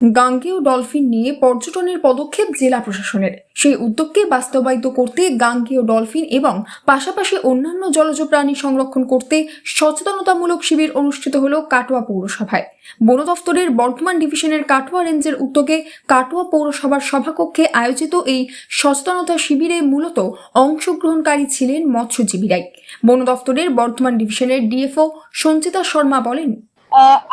গাঙ্গেয় ডলফিন নিয়ে পর্যটনের পদক্ষেপ জেলা প্রশাসনের। সেই উদ্যোগকে বাস্তবায়িত করতে গাঙ্গেয় ডলফিন এবং পাশাপাশি অন্যান্য জলজ প্রাণী সংরক্ষণ করতে সচেতনতামূলক শিবির অনুষ্ঠিত হল কাটোয়া পৌরসভায়। বন দফতরের বর্ধমান ডিভিশনের কাটোয়া রেঞ্জের উদ্যোগে কাটোয়া পৌরসভার সভাকক্ষে আয়োজিত এই সচেতনতা শিবিরে মূলত অংশগ্রহণকারী ছিলেন মৎস্যজীবীরাই। বন দফতরের বর্ধমান ডিভিশনের ডিএফও সঞ্চিতা শর্মা বলেন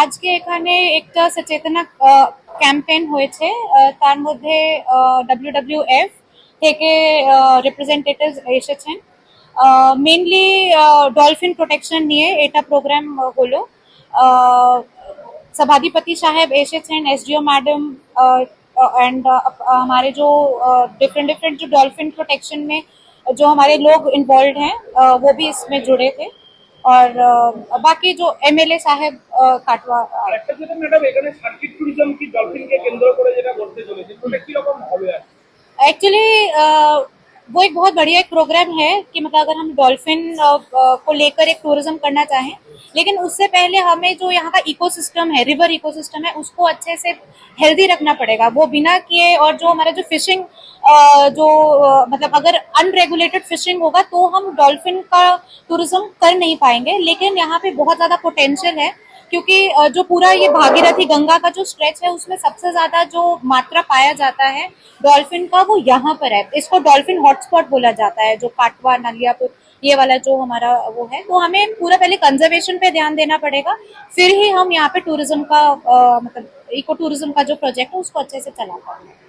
আজকে এখানে একটা সচেতনা ক্যাম্পেইন হয়েছে তার মধ্যে ডাব্লিউডাব্লিউ এফ থেকে রিপ্রেজেন্টেটিভ এসেছেন মেনলি ডলফিন প্রোটেকশন নিয়ে এটা প্রোগ্রাম হলো सभाधिपति साहब एसेसन S D O madam and हमारे जो डिफरेंट डिफरेंट जो डॉल्फिन प्रोटेक्शन में जो हमारे लोग इन्वॉल्व हैं uh, वो भी इसमें जुड़े थे और अह, बाकी जो एमएलए साहब अह, काटवा आए। একটা যেটা ম্যাডাম এখানে সার্কিট ট্যুরিজম কি ডলফিনকে কেন্দ্র করে যেটা করতে চলেছে ওটা কিরকম হবে আর एक्चुअली वो एक बहुत बढ़िया एक प्रोग्राम है कि मतलब अगर हम डॉल्फिन को लेकर एक टूरिज्म करना चाहें लेकिन उससे पहले हमें जो यहाँ का इकोसिस्टम है रिवर इकोसिस्टम है उसको अच्छे से हेल्दी रखना पड़ेगा वो बिना किए और जो हमारा जो फिशिंग जो मतलब अगर अनरेगुलेटेड फिशिंग होगा तो हम डॉल्फिन का टूरिज़्म कर नहीं पाएँगे। लेकिन यहाँ पे बहुत ज़्यादा पोटेंशियल है क्योंकि जो पूरा ये भागीरथी गंगा का जो स्ट्रेच है उसमें सबसे ज़्यादा जो मात्रा पाया जाता है डॉल्फिन का वो यहाँ पर है। इसको डॉल्फिन हॉटस्पॉट बोला जाता है जो काटवा नलियापुर ये वाला जो हमारा वो है। तो हमें पूरा पहले कंजर्वेशन पे ध्यान देना पड़ेगा फिर ही हम यहाँ पे टूरिज़्म का अ, मतलब इको टूरिज़्म का जो प्रोजेक्ट है उसको अच्छे से चला पाएँगे।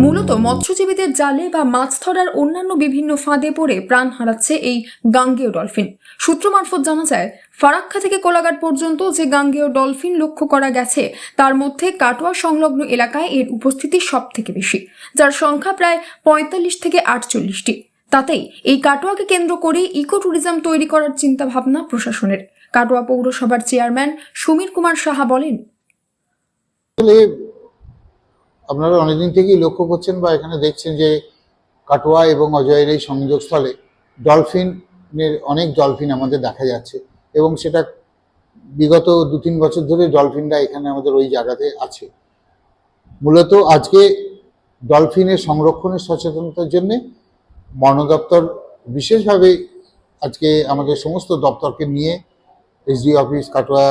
মূলত মৎস্যজীবীদের জালে বা মাছ ধরার অন্যান্য বিভিন্ন ফাঁদে পড়ে প্রাণ হারাচ্ছে এই গাঙ্গেয় ডলফিন। সূত্র মারফত জানা যায়, ফারাক্কা থেকে কোলাঘাট পর্যন্ত যে গাঙ্গেয় ডলফিন লক্ষ্য করা গেছে, তার মধ্যে কাটোয়া সংলগ্ন এলাকায় এর উপস্থিতি সব থেকে বেশি, যার সংখ্যা প্রায় পঁয়তাল্লিশ থেকে আটচল্লিশটি। তাতেই এই কাটোয়াকে কেন্দ্র করে ইকো ট্যুরিজম তৈরি করার চিন্তা ভাবনা প্রশাসনের। কাটোয়া পৌরসভার চেয়ারম্যান সমীর কুমার সাহা বলেন আপনারা অনেকদিন থেকেই লক্ষ্য করছেন বা এখানে দেখছেন যে কাটোয়া এবং অজয়ের এই সংযোগস্থলে ডলফিনের অনেক ডলফিন আমাদের দেখা যাচ্ছে এবং সেটা বিগত দু তিন বছর ধরে ডলফিনরা এখানে আমাদের ওই জায়গাতে আছে। মূলত আজকে ডলফিনের সংরক্ষণের সচেতনতার জন্যে বন দপ্তর বিশেষভাবে আজকে আমাদের সমস্ত দপ্তরকে নিয়ে SD office, Katwa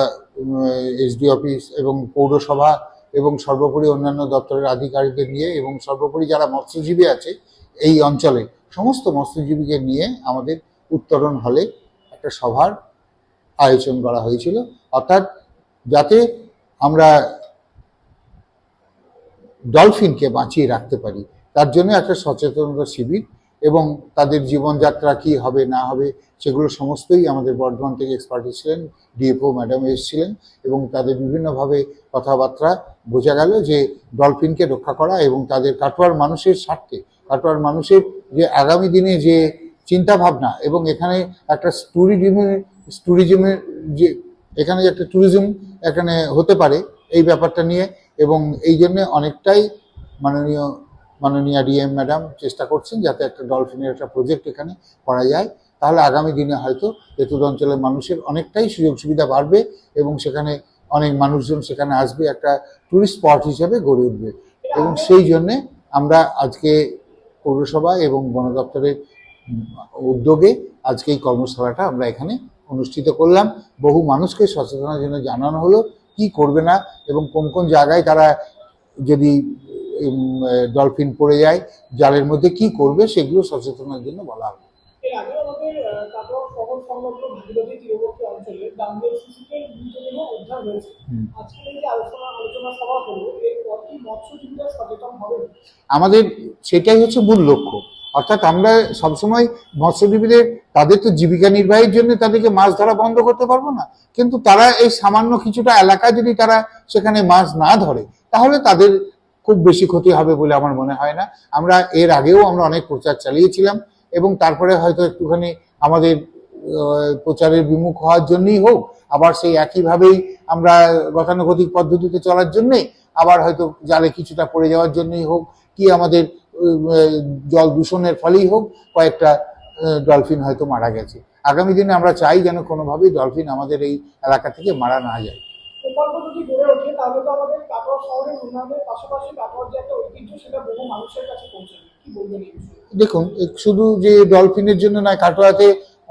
SD office এবং পৌরসভা এবং সর্বোপরি অন্যান্য দপ্তরের আধিকারিকদের নিয়ে এবং সর্বোপরি যারা মৎস্যজীবী আছে এই অঞ্চলে, সমস্ত মৎস্যজীবীকে নিয়ে আমাদের উত্তরণ হলে একটা সভার আয়োজন করা হয়েছিল। অর্থাৎ যাতে আমরা ডলফিনকে বাঁচিয়ে রাখতে পারি, তার জন্য একটা সচেতনতা শিবির এবং তাদের জীবনযাত্রা কি হবে, না হবে, সেগুলো সমস্তই আমাদের বর্ধমান থেকে এক্সপার্ট ছিলেন ডিএফও ম্যাডাম এসেছিলেন এবং তাদের বিভিন্নভাবে কথাবার্তা বোঝা গেল যে ডলফিনকে রক্ষা করা এবং তাদের কাটোয়ার মানুষের স্বার্থে, কাটোয়ার মানুষের যে আগামী দিনে যে চিন্তা ভাবনা এবং এখানে একটা ট্যুরিজমের ট্যুরিজমের যে, এখানে যে একটা ট্যুরিজম এখানে হতে পারে এই ব্যাপারটা নিয়ে এবং এই জন্য অনেকটাই মাননীয় মাননীয় ডিএম ম্যাডাম চেষ্টা করছেন যাতে একটা ডলফিনের একটা প্রজেক্ট এখানে করা যায়। তাহলে আগামী দিনে হয়তো এতুর অঞ্চলের মানুষের অনেকটাই সুযোগ সুবিধা বাড়বে এবং সেখানে অনেক মানুষজন সেখানে আসবে, একটা টুরিস্ট স্পট হিসেবে গড়ে উঠবে। এবং সেই জন্যে আমরা আজকে পৌরসভা এবং বন দপ্তরের উদ্যোগে আজকে এই কর্মশালাটা আমরা এখানে অনুষ্ঠিত করলাম। বহু মানুষকে সচেতনার জন্য জানানো হলো, কি করবে না এবং কোন কোন জায়গায় তারা যদি ডলফিন পড়ে যায় জালের মধ্যে কি করবে সেগুলো সচেতনার জন্য বলা হবে? আমাদের সেটাই হচ্ছে মূল লক্ষ্য। অর্থাৎ আমরা সবসময় মৎস্যজীবীদের তাদের তো জীবিকা নির্বাহের জন্য তাদেরকে মাছ ধরা বন্ধ করতে পারব না। কিন্তু তারা এই সামান্য কিছুটা এলাকা যদি তারা সেখানে মাছ না ধরে তাহলে তাদের খুব বেশি ক্ষতি হবে বলে আমার মনে হয় না। আমরা এর আগেও আমরা অনেক প্রচার চালিয়েছিলাম এবং তারপরে হয়তো একটুখানি আমাদের প্রচারের বিমুখ হওয়ার জন্যই হোক, আবার সেই একইভাবেই আমরা গতানুগতিক পদ্ধতিতে চলার জন্যে আবার হয়তো জালে কিছুটা পড়ে যাওয়ার জন্যই হোক, কি আমাদের জল দূষণের ফলেই হোক, কয়েকটা ডলফিন হয়তো মারা গেছে। আগামী দিনে আমরা চাই যেন কোনোভাবেই ডলফিন আমাদের এই এলাকা থেকে মারা না যায়। প্রকল্প যদি গড়ে ওঠে, তাহলে তো আমাদের কাটোয়া শহরের উন্নয়নের পাশাপাশি কাটোয়ার যে একটা ঐতিহ্য, সেটা বহু মানুষের কাছে পৌঁছাবে। কি বলবেন দেখুন শুধু যে ডলফিনের জন্য নয়, কাটোয়াতে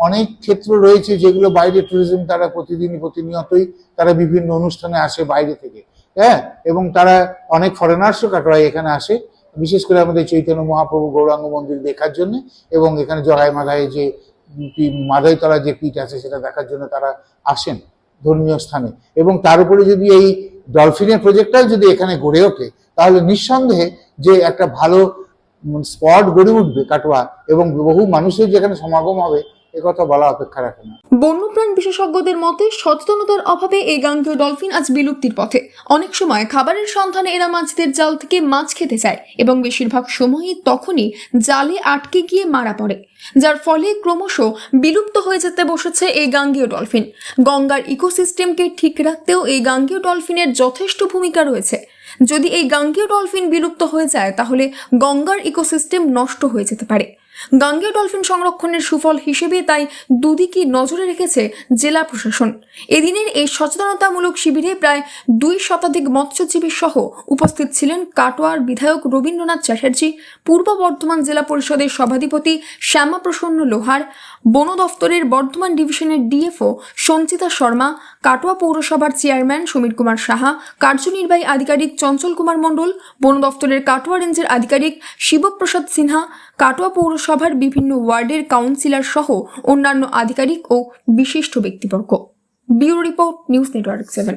অনেক ক্ষেত্র রয়েছে যেগুলো বাইরে ট্যুরিজম তারা প্রতিদিনই প্রতিনিয়তই তারা বিভিন্ন অনুষ্ঠানে আসে বাইরে থেকে হ্যাঁ? এবং তারা অনেক ফরেনার্সও কাটোয়ায় এখানে আসে, বিশেষ করে আমাদের চৈতন্য মহাপ্রভু গৌরাঙ্গ মন্দির দেখার জন্য এবং এখানে জগাই মাধায় যে মাদাইতলা যে পিঠ আছে, সেটা দেখার জন্য তারা আসেন। ধর্মীয় স্থানে। এবং তার উপরে যদি এই ডলফিনের প্রজেক্টটাও যদি এখানে গড়ে ওঠে, তাহলে নিঃসন্দেহে যে একটা ভালো স্পট গড়ে উঠবে কাটোয়া এবং বহু মানুষের যেখানে সমাগম হবে একথা বলা অপেক্ষা রাখে না। বন্যপ্রাণ বিশেষজ্ঞদের মতে সচেতনতার অভাবে এই গাঙ্গেয় ডলফিন আজ বিলুপ্তির পথে। অনেক সময় খাবারের সন্ধানে এরা মাছদের জাল থেকে মাছ খেতে চায় এবং বেশিরভাগ সময়ই তখনই জালে আটকে গিয়ে মারা পড়ে। যার ফলে ক্রমশ বিলুপ্ত হয়ে যেতে বসেছে এই গাঙ্গেয় ডলফিন। গঙ্গার ইকোসিস্টেমকে ঠিক রাখতেও এই গাঙ্গেয় ডলফিনের যথেষ্ট ভূমিকা রয়েছে। যদি এই গাঙ্গেয় ডলফিন বিলুপ্ত হয়ে যায়, তাহলে গঙ্গার ইকোসিস্টেম নষ্ট হয়ে যেতে পারে। গাঙ্গেয় ডলফিন সংরক্ষণের সুফল হিসেবে তাই দুদিকই নজরে রেখেছে জেলা প্রশাসন। এদিনের এই সচেতনতামূলক শিবিরে প্রায় দুই শতাধিক মৎস্যজীবী সহ উপস্থিত ছিলেন কাটোয়ার বিধায়ক রবীন্দ্রনাথ চ্যাটার্জি, পূর্ব বর্ধমান জেলা পরিষদের সভাধিপতি শ্যামাপ্রসন্ন লোহার, বন দফতরের বর্ধমান ডিভিশনের ডিএফও সঞ্চিতা শর্মা, কাটোয়া পৌরসভার চেয়ারম্যান সমীর কুমার সাহা, কার্যনির্বাহী আধিকারিক চঞ্চল কুমার মণ্ডল, বন দফতরের কাটোয়া রেঞ্জের আধিকারিক শিবপ্রসাদ সিনহা কাটোয়া পৌরসভার বিভিন্ন ওয়ার্ডের কাউন্সিলর সহ অন্যান্য আধিকারিক ও বিশিষ্ট ব্যক্তিবর্গ। Bureau report news network seven.